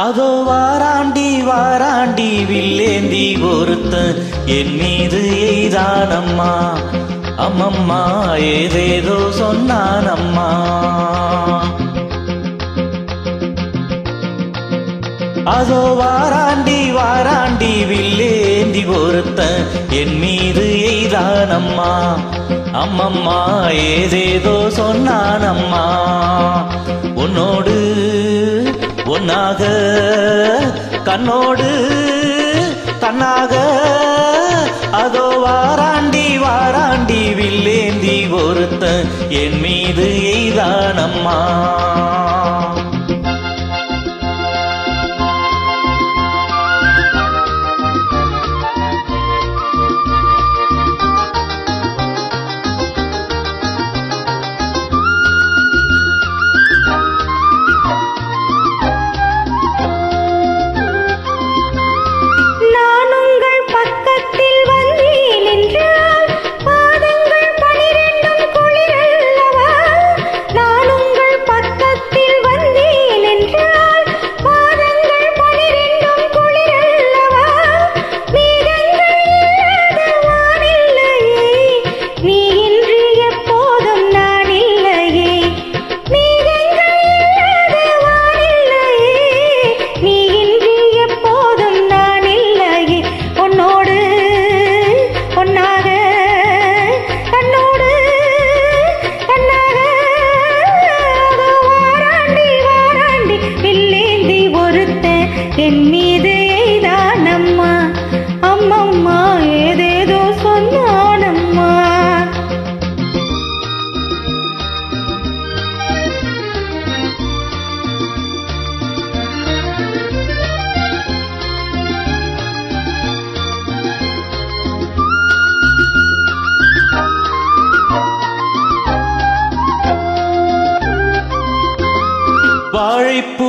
அதோ வாராண்டி வாராண்டி வில்லேந்தி ஒருத்த என் மீது எய்தானம்மா. அம்மம்மா ஏதேதோ சொன்னானம்மா. அதோ வாராண்டி வாராண்டி வில்லேந்தி ஒருத்த என் மீது எய்தானம்மா. அம்மம்மா ஏதேதோ சொன்னானம்மா. உன்னோடு பொன்னாக கண்ணோடு கண்ணாக அதோ வாராண்டி வாராண்டி வில்லேந்தி ஒருத்த என் மீது எய்தானம்மா என் மீது எய்தானம்மா? அம்மம்மா ஏதேதோ சொன்னானம்மா? வாழைப்பூ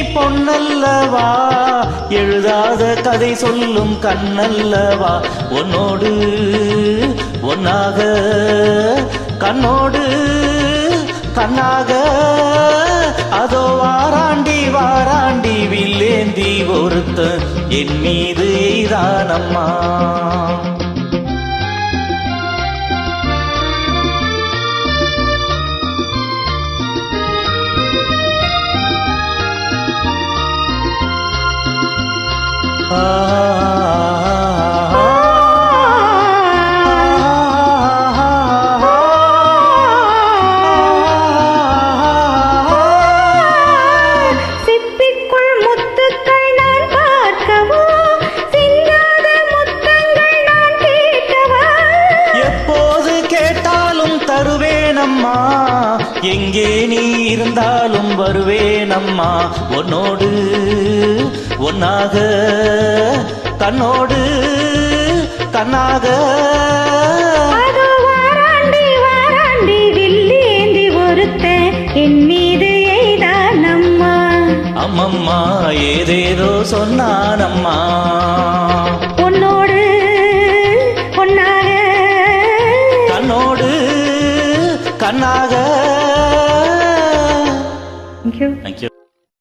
பொன்னல்லவா? எழுதாத கதை சொல்லும் கண்ணல்லவா? உன்னோடு ஒன்னாக கண்ணோடு கண்ணாக. அதோ வாராண்டி வாராண்டி வில்லேந்தி ஒருத்த என் மீது எய்தானம்மா தருவேனம்மா. எங்கே நீ இருந்தாலும் வருவேனம்மா. உன்னோடு என் மீது எய்தானம்மா. அம்மம்மா ஏதேதோ சொன்னானம்மா. உன்னோடு ஒன்னாக கண்ணோடு கண்ணாக you. தேங்க்யூ